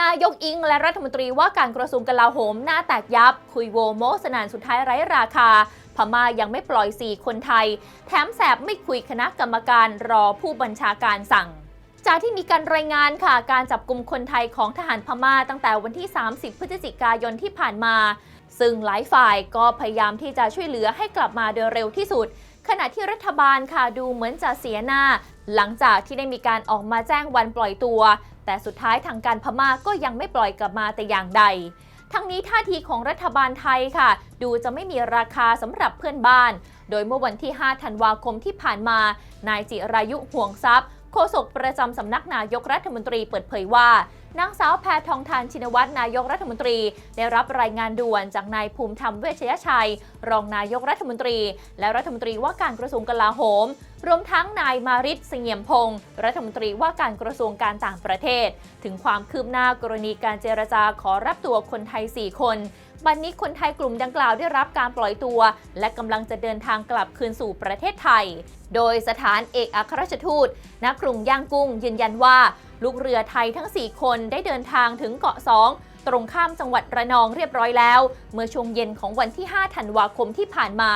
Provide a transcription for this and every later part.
นายกอิงและรัฐมนตรีว่าการกระทรวงกลาโหมหน้าแตกยับ คุยโวโมสนานสุดท้ายไร้ราคา พม่ายังไม่ปล่อย4คนไทย แถมแสบไม่คุยคณะกรรมการรอผู้บัญชาการสั่งจากที่มีการรายงานค่ะการจับกลุ่มคนไทยของทหารพม่าตั้งแต่วันที่ 30 พฤศจิกายนที่ผ่านมา ซึ่งหลายฝ่ายก็พยายามที่จะช่วยเหลือให้กลับมาโดยเร็วที่สุด ขณะที่รัฐบาลค่ะดูเหมือนจะเสียหน้า หลังจากที่ได้มีการออกมาแจ้งวันปล่อยตัว แต่สุดท้ายทางการพม่าก็ยังไม่ปล่อยกลับมาแต่อย่างใด ทั้งนี้ท่าทีของรัฐบาลไทยค่ะ ดูจะไม่มีราคาสำหรับเพื่อนบ้าน โดยเมื่อวันที่ 5 ธันวาคมที่ผ่านมา นายจิรายุห่วงทรัพย์ โฆษกประจำสำนักนายกรัฐมนตรีเปิดเผยว่านางสาวแพทองทานชินวัตรนายกรัฐมนตรี ได้รับรายงานด่วนจากนายภูมิธรรมเวชยชัย รองนายกรัฐมนตรี และรัฐมนตรีว่าการกระทรวงกลาโหม รวมทั้งนายมาริศเสงี่ยมพงศ์รัฐมนตรีว่าการกระทรวงการต่างประเทศ ถึงความคืบหน้ากรณีการเจรจาขอรับตัวคนไทย 4 คน บัดนนี้คนไทยกลุ่มดังกล่าวได้รับการปล่อยตัว และกำลังจะเดินทางกลับคืนสู่ประเทศไทย โดยสถานเอกอัครราชทูตณกรุงย่างกุ้ง ยืนยันว่า ลูกเรือไทยทั้ง 4 คนได้เดินทางถึงเกาะ2ตรงข้ามจังหวัดระนองเรียบร้อยแล้ว เมื่อช่วงเย็นของวันที่ 5 ธันวาคมที่ผ่านมา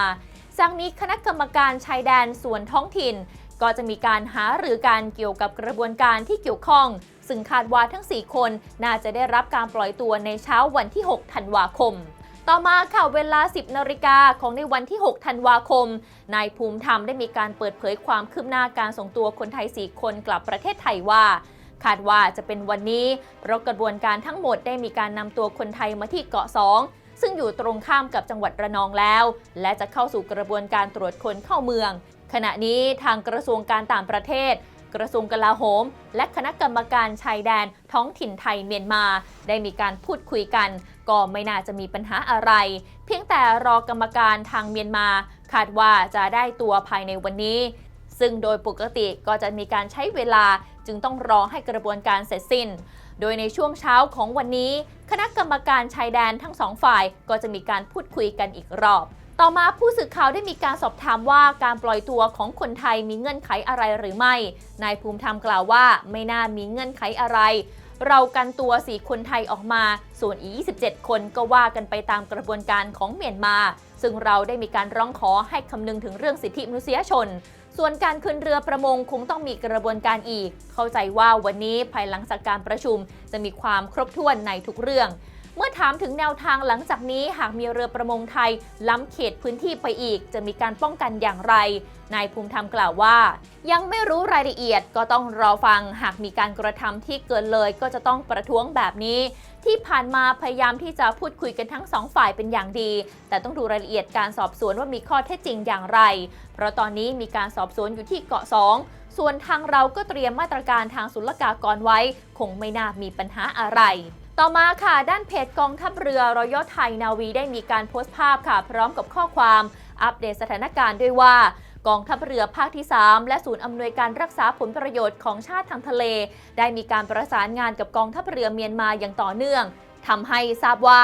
จากนี้คณะกรรมการชายแดนส่วนท้องถิ่น ก็จะมีการหาหรือการเกี่ยวกับกระบวนการที่เกี่ยวข้อง ซึ่งคาดว่าทั้ง 4 คนน่าจะได้รับการปล่อยตัวในเช้าวันที่ 6 ธันวาคมต่อมาค่ะเวลา 10นาฬิกาของในวันที่ 6 ธันวาคม นายภูมิธรรมได้มีการเปิดเผยความคืบหน้าการส่งตัวคนไทย 4 คนกลับประเทศไทยว่า คาดว่าจะเป็นวันนี้เพราะกระบวนการทั้งหมดได้มีการนำตัวคนไทยมาที่เกาะ2ซึ่งอยู่ตรงข้ามกับจังหวัดระนองแล้ว และจะเข้าสู่กระบวนการตรวจคนเข้าเมือง ขณะนี้ทางกระทรวงการต่างประเทศ กระทรวงกลาโหม และคณะกรรมการชายแดนท้องถิ่นไทยเมียนมา ได้มีการพูดคุยกัน ก็ไม่น่าจะมีปัญหาอะไร เพียงแต่รอกรรมการทางเมียนมา คาดว่าจะได้ตัวภายในวันนี้ ซึ่งโดยปกติก็จะมีการใช้เวลาจึงต้องรอให้กระบวนการเสร็จสิ้น โดยในช่วงเช้าของวันนี้ คณะกรรมการชายแดนทั้งสองฝ่ายก็จะมีการพูดคุยกันอีกรอบ ต่อมาผู้สื่อข่าวได้มีการสอบถามว่าการปล่อยตัวของคนไทยมีเงื่อนไขอะไรหรือไม่ นายภูมิธรรมกล่าวว่าไม่น่ามีเงื่อนไขอะไร เรากันตัว 4 คนไทยออกมา ส่วนอีก 27 คนก็ว่ากันไปตามกระบวนการของเมียนมา ซึ่งเราได้มีการร้องขอให้คำนึงถึงเรื่องสิทธิมนุษยชน ส่วนการขึ้นเรือประมงคงต้องมีกระบวนการอีก เข้าใจว่าวันนี้ภายหลังจากการประชุม จะมีความครบถ้วนในทุกเรื่อง เมื่อถามถึงแนวทางหลังจากนี้หากมีเรือประมงไทย ล้ำเขตพื้นที่ไปอีก จะมีการป้องกันอย่างไร นายภูมิธรรมกล่าวว่า ยังไม่รู้รายละเอียดก็ต้องรอฟัง หากมีการกระทำที่เกินเลยก็จะต้องประท้วงแบบนี้ ที่ผ่านมาพยายามที่จะพูดคุยกันทั้งสองฝ่ายเป็นอย่างดี แต่ต้องดูรายละเอียดการสอบสวนว่ามีข้อเท็จจริงอย่างไร เพราะตอนนี้มีการสอบสวนอยู่ที่เกาะ2ส่วนทางเราก็เตรียมมาตรการทางศุลกากรไว้ คงไม่น่ามีปัญหาอะไร ต่อมาค่ะ ด้านเพจกองทัพเรือรอยไทยนาวีได้มีการโพสต์ภาพค่ะ พร้อมกับข้อความอัปเดตสถานการณ์ด้วยว่ากองทัพเรือภาคที่ 3 และศูนย์อำนวยการรักษาผลประโยชน์ของชาติทางทะเล ได้มีการประสานงานกับกองทัพเรือเมียนมาอย่างต่อเนื่องทำให้ทราบว่า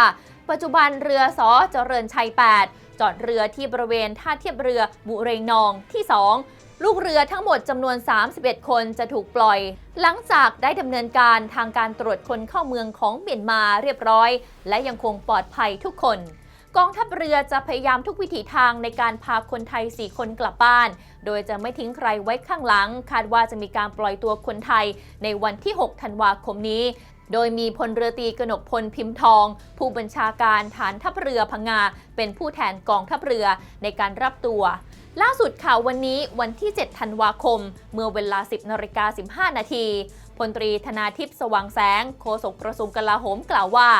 ปัจจุบันเรือสอเจริญชัย 8 จอดเรือที่บริเวณท่าเทียบเรือบุเรงนองที่ 2 ลูกเรือทั้งหมดจำนวน 31 คนจะถูกปล่อย หลังจากได้ดำเนินการทางการตรวจคนเข้าเมืองของเมียนมาเรียบร้อย และยังคงปลอดภัยทุกคน กองทัพเรือจะพยายามทุกวิถีทางในการพาคนไทย 4 คนกลับบ้าน โดยจะไม่ทิ้งใครไว้ข้างหลัง คาดว่าจะมีการปล่อยตัวคนไทยในวันที่ 6 ธันวาคมนี้โดยมีพลเรือตรีกนกพลพิมพ์ทอง ผู้บัญชาการฐานทัพเรือพังงา เป็นผู้แทนกองทัพเรือในการรับตัว ล่าสุดข่าววันนี้วันที่ 7 ธันวาคม เมื่อเวลา 10นาฬิกา15 นาทีพลตรีธนาทิพย์สว่างแสง โฆษกกระทรวงกลาโหมกล่าวว่า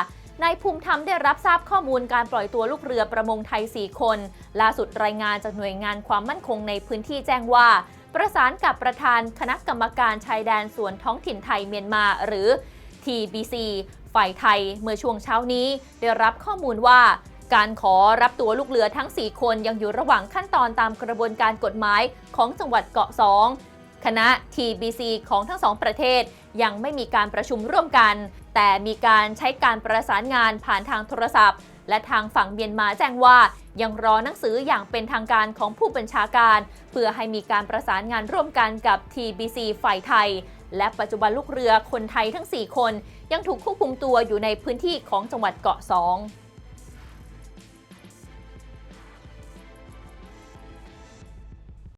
นายภูมิธรรมได้รับทราบข้อมูลการปล่อยตัวลูกเรือประมงไทย 4 คน ล่าสุดรายงานจากหน่วยงานความมั่นคงในพื้นที่แจ้งว่า ประสานกับประธานคณะกรรมการชายแดนส่วนท้องถิ่นไทยเมียนมาหรือ TBC ฝ่ายไทยเมื่อช่วงเช้านี้ ได้รับข้อมูลว่า การขอรับตัวลูกเรือทั้ง 4 คนยังอยู่ระหว่างขั้นตอนตามกระบวนการกฎหมายของจังหวัดเกาะ2คณะ TBC ของทั้งสองประเทศยังไม่มีการประชุมร่วมกัน แต่มีการใช้การประสานงานผ่านทางโทรศัพท์ และทางฝั่งเมียนมาแจ้งว่า ยังรอหนังสืออย่างเป็นทางการของผู้บัญชาการ เพื่อให้มีการประสานงานร่วมกันกับ TBC ฝ่ายไทย และปัจจุบันลูกเรือคนไทยทั้ง 4 คน ยังถูกควบคุมตัวอยู่ในพื้นที่ของจังหวัดเกาะสอง